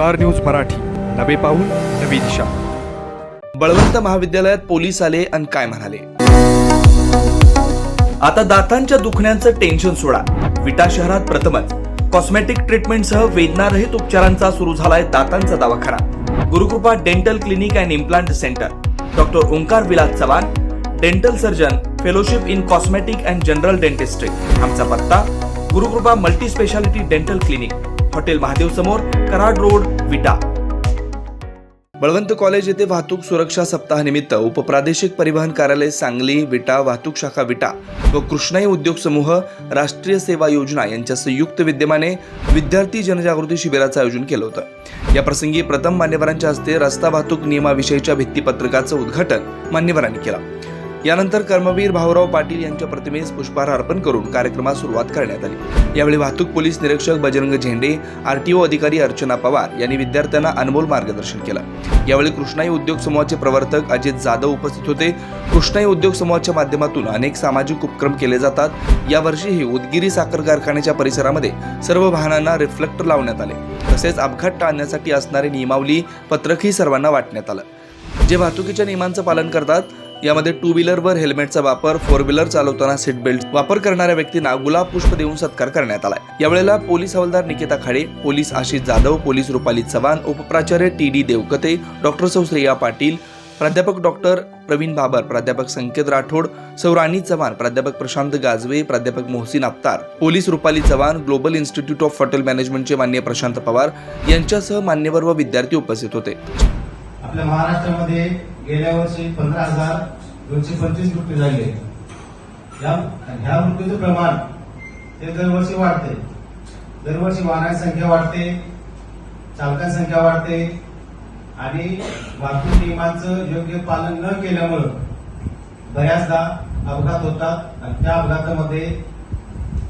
Star news Marathi. नवे पाऊल नवी दिशा. बळवंत महाविद्यालयात पोलीस आले आणि काय म्हणाले? आता दातांच्या दुखण्याचं टेन्शन सोडा. विटा शहरात प्रथमच. कॉस्मेटिक ट्रीटमेंटसह वेदनारहित उपचारांचा सुरू झालाय दातांचा दवाखाना. Gurukrupa dental clinic and implant centre doctor Omkar Vilas Chavan dental surgeon fellowship in cosmetic and general dentistry आमचा पत्ता Gurukrupa multi speciality dental clinic hotel Mahadev समोर कराड रोड विटा. बळवंत कॉलेज येथे वाहतूक सुरक्षा सप्ताहानिमित्त उपप्रादेशिक परिवहन कार्यालय सांगली विटा वाहतूक शाखा विटा व कृष्णाई उद्योग समूह राष्ट्रीय सेवा योजना यांच्या संयुक्त विद्यमाने विद्यार्थी जनजागृती शिबिराचं आयोजन केलं होतं. या प्रसंगी प्रथम मान्यवरांच्या हस्ते रस्ता वाहतूक नियमाविषयीच्या भित्तीपत्रकाचं उद्घाटन मान्यवरांनी केलं. यानंतर कर्मवीर भाऊराव पाटील यांच्या प्रतिमेस पुष्पहार अर्पण करून कार्यक्रमास सुरुवात करण्यात आली. यावेळी वाहतूक पोलीस निरीक्षक बजरंग झेंडे आरटीओ अधिकारी अर्चना पवार यांनी विद्यार्थ्यांना अनमोल मार्गदर्शन केलं. यावेळी कृष्णाई उद्योग समूहाचे प्रवर्तक अजित जाधव उपस्थित होते. कृष्णाई उद्योग समूहाच्या माध्यमातून अनेक सामाजिक उपक्रम केले जातात. यावर्षीही उदगिरी साखर कारखान्याच्या परिसरामध्ये सर्व वाहनांना रिफ्लेक्टर लावण्यात आले. तसेच अपघात टाळण्यासाठी असणारी नियमावली पत्रकही सर्वांना वाटण्यात आलं. जे वाहतुकीच्या नियमांचं पालन करतात यामध्ये टू व्हीलरवर हेल्मेटचा वापर फोर व्हीलर चालवताना सीट बेल्ट वापर करणाऱ्या व्यक्तींना गुलाब पुष्प देऊन सत्कार करण्यात आला यावेळेला पोलीस हवालदार Nikita Khade police Ashish Jadhav police Rupali Chavan उपप्राचार्य T D Devkate doctor Saushreya Patil प्राध्यापक डॉक्टर प्रवीण बाबर प्राध्यापक संकेत राठोड सौराणी चव्हाण प्राध्यापक प्रशांत गाजवे प्राध्यापक Mohsin Aftar police Rupali Chavan global institute of hotel मॅनेजमेंटचे मान्य प्रशांत पवार यांच्यासह मान्यवर व विद्यार्थी उपस्थित होते. आपल्या महाराष्ट्रामध्ये गेल्या वर्षी पंधरा हजार दोनशे पंचवीस मृत्यू झाले. या ह्या मृत्यूचं प्रमाण हे दरवर्षी वाढते. दरवर्षी वाहनांची संख्या वाढते चालकांची संख्या वाढते आणि वाहतूक नियमांचं योग्य पालन न केल्यामुळं बऱ्याचदा अपघात होतात आणि त्या अपघातामध्ये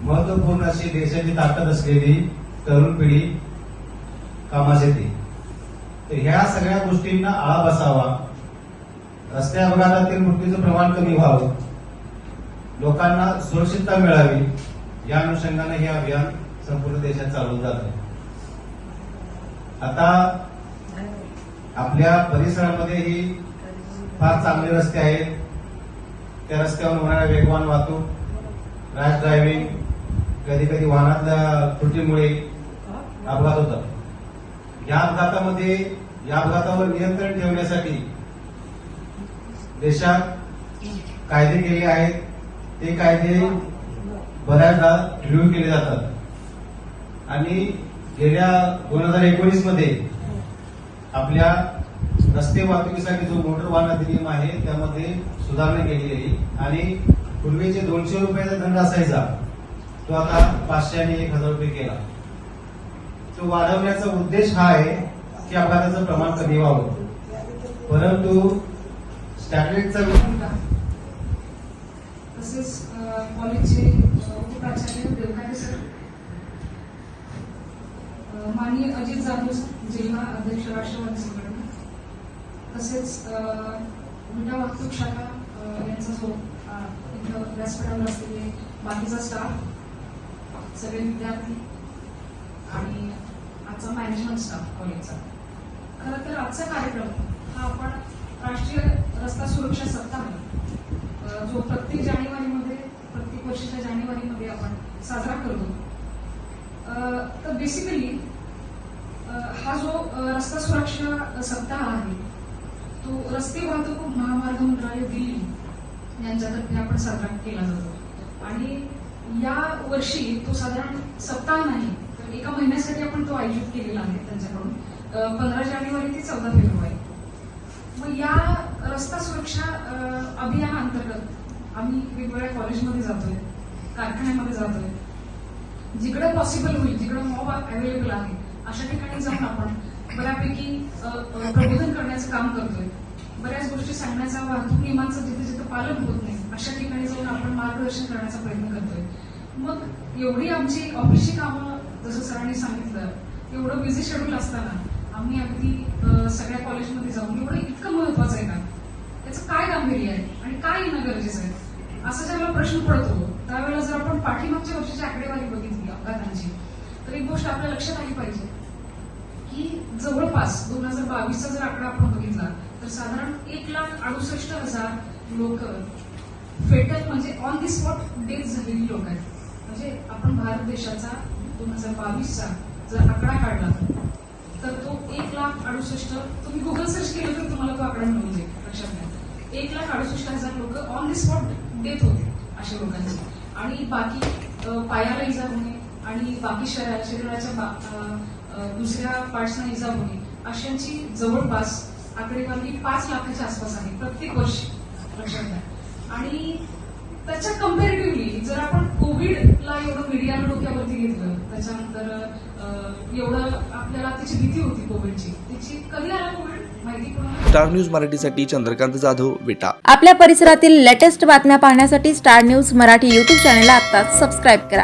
महत्त्वपूर्ण अशी देशाची ताकद असलेली तरुण पिढी कामास येते. तर ह्या सगळ्या गोष्टींना आळा बसावा. रस्ते अपघातातील मृत्यूचं प्रमाण कमी व्हावं. लोकांना सुरक्षितता मिळावी. या अनुषंगाने हे अभियान संपूर्ण देशात चालवलं जात. आता आपल्या परिसरामध्येही फार चांगले रस्ते आहेत. त्या रस्त्यावर होणाऱ्या वेगवान वाहतूक रॅश ड्रायव्हिंग कधी कधी वाहनातल्या त्रुटीमुळे अपघात होतात. या अपघातामध्ये या अपघातावर नियंत्रण ठेवण्यासाठी देशात कायदे केले आहेत ते कायदे बऱ्याचदा रिव्ह्यू केले जातात. आणि गेल्या दोन हजार एकोणीसमध्ये आपल्या रस्ते वाहतुकीसाठी जो मोटर वाहन अधिनियम आहे त्यामध्ये सुधारणा केली गेली आणि पूर्वीचे दोनशे रुपयाचा दंड असायचा तो आता पाचशे आणि एक हजार रुपये केला. तो वाढवण्याचा उद्देश हा आहे की अपघाताचं प्रमाण कमी व्हावं. परंतु स्टॅटिकचा तसेच कॉलेजचे उपप्राचार्य देवकारे सर. माननीय अजित जाधव जिल्हा अध्यक्ष राष्ट्रवादी संघटना. तसेच विटा वाहतूक शाखा यांचा जो इथं व्यासपीठावर असलेले बाकीचा स्टाफ सगळे विद्यार्थी आणि आजचा मॅनेजमेंट स्टाफ कॉलेजचा खरं तर आजचा कार्यक्रम हा आपण राष्ट्रीय रस्ता सुरक्षा सप्ताह जो प्रत्येक जानेवारीमध्ये प्रत्येक वर्षीच्या जानेवारीमध्ये आपण साजरा करतो. तर बेसिकली हा जो रस्ता सुरक्षा सप्ताह आहे तो रस्ते वाहतूक महामार्ग मंत्रालय दिल्ली यांच्यातर्फे आपण साजरा केला जातो. आणि या वर्षी तो साधारण सप्ताह नाही तर एका महिन्यासाठी आपण तो आयोजित केलेला आहे त्यांच्याकडून. पंधरा जानेवारी ते चौदा फेब्रुवारी. मग या रस्ता सुरक्षा अभियानाअंतर्गत आम्ही वेगवेगळ्या कॉलेजमध्ये जातोय कारखान्यामध्ये जातोय. जिकडे पॉसिबल होईल जिकडे मॉब अवेलेबल आहे अशा ठिकाणी जाऊन आपण बऱ्यापैकी प्रबोधन करण्याचं काम करतोय. बऱ्याच गोष्टी सांगण्याचा वाहतूक नियमांचं जिथे जिथे पालन होत नाही अशा ठिकाणी जाऊन आपण मार्गदर्शन करण्याचा प्रयत्न करतोय. मग एवढी आमची ऑफिसची कामं जसं सरांनी सांगितलं एवढं बिझी शेड्यूल असताना आम्ही अगदी सगळ्या कॉलेजमध्ये जाऊन एवढं इतकं महत्वाचं आहे का त्याचं काय गांभीर्य आहे आणि काय येणं गरजेचं आहे? असं ज्यावेळेला प्रश्न पडतो त्यावेळेला जर आपण पाठीमागच्या वर्षाची आकडेवारी बघितली अपघातांची तर एक गोष्ट आपल्या लक्षात आली पाहिजे की जवळपास दोन हजार बावीसचा जर आकडा आपण बघितला तर साधारण एक लाख अडुसष्ट हजार लोक फेटल म्हणजे ऑन दी स्पॉट डेथ झालेली लोक आहेत. म्हणजे आपण भारत देशाचा दोन हजार बावीसचा जर आकडा काढला तर तर तो एक लाख अडुसष्ट तुम्ही गुगल सर्च केलं तर तुम्हाला तो आकडा मिळून जाईल. लक्षात घ्या. एक लाख अडुसष्ट हजार लोक ऑन द स्पॉट डेथ होते अशा लोकांचे. आणि बाकी पायाला इजा होणे आणि बाकी शरीराच्या दुसऱ्या पार्ट्सना इजा होणे अशांची जवळपास आकडेवारी पाच लाखाच्या आसपास आहे प्रत्येक वर्षी. लक्षात घ्या. आणि त्याच्या कम्पॅरेटिव्हली जर आपण कोविडला एवढं मीडियाला डोक्यावरती घेतलं त्याच्यानंतर एवढं आपल्याला त्याची भीती होती कोविडची. त्याची कधी आला कोविड? स्टार न्यूज मराठीसाठी चंद्रकांत जाधव विटा. आपल्या परिसरातील लेटेस्ट बातम्या पाहण्यासाठी स्टार न्यूज मराठी यूट्यूब चॅनलला आत्ताच सबस्क्राईब करा.